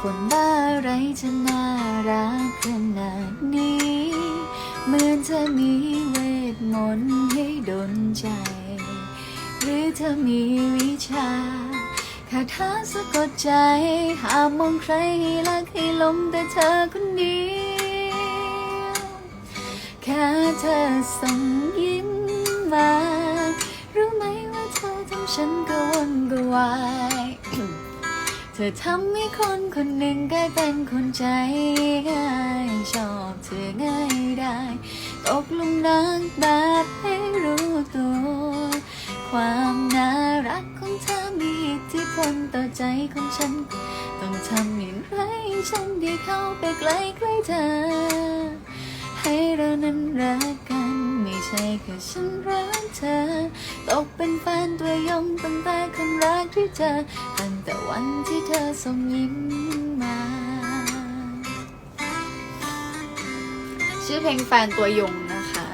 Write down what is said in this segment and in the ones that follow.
คนบ้าอะไรจะน่ารักขนาดนี้ เหมือนเธอมีเวทมนต์ให้ดนใจ หรือเธอมีวิชาคาถาสะกดใจ หามมองใครให้รักให้หลงแต่เธอคนเดียวแค่เธอส่งยิ้มมา รู้ไหมว่าเธอทำฉันกระวนกระวาย เธอทำให้คนคนหนึ่งกลายเป็นคนใจง่าย ชอบเธอง่ายได้ ตกลุมรักแบบไม่รู้ตัว ความน่ารักของเธอมีอิทธิพลต่อใจของฉัน ต้องทำอย่างไรฉันได้เข้าไปใกล้ใกล้เธอ ให้เรานั้นรักกันไม่ใช่แค่ฉันรักเธอ ตกเป็นแฟนตัวยงตั้งแต่ครั้งแรก ที่เจอตั้งแต่วันที่เธอส่งยิ้มมา ชื่อเพลงแฟนตัวยงนะคะ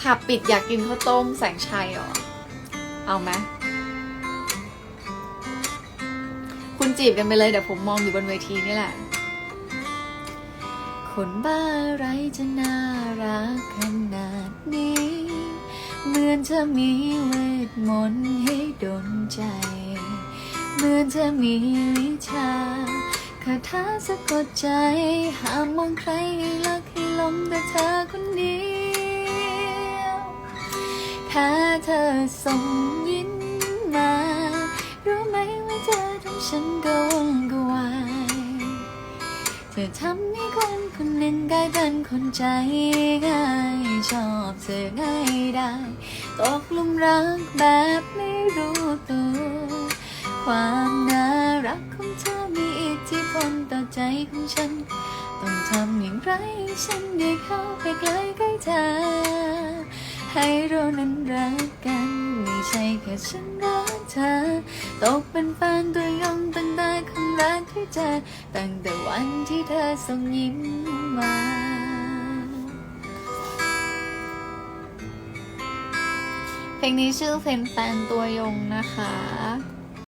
ผับปิดอยากกินข้าวต้มแสงชัยเหรอ เอาไหมคุณจีบกันไปเลยเดี๋ยวผมมองอยู่บนเวทีนี่แหละคนบ้าไรจะน่ารักขนาด มือนเธอมีเวทมนต์ให้ดนใจ เหมือนเธอมีวิชาคาถาสะกดใจ ห้ามมองใครให้รักให้หลงแต่เธอคนเดียวแค่เธอส่งยิ้มมารู้ไหมว่าเธอทำฉันกระวนกระวายเธอทำ นคนหนึ่งกลายเป็นคนใจง่ายชอบเธอง่ายได้ ตกลุมรักแบบไม่รู้ตัว ความน่ารักของเธอมีอิทธิพลต่อใจของฉัน ต้องทำอย่างไรฉันได้เข้าไปใกล้ใกล้เธอ ให้เรานั้นรักกันไม่ใช่แค่ฉันรักเธอ ตกเป็นแฟนตัวยงตั้งแต่ครั้งแรกที่เจอตั้งแต่วันที่เธอส่งยิ้ม เพลงนี้ชื่อเพลงแฟนตัวยงนะคะ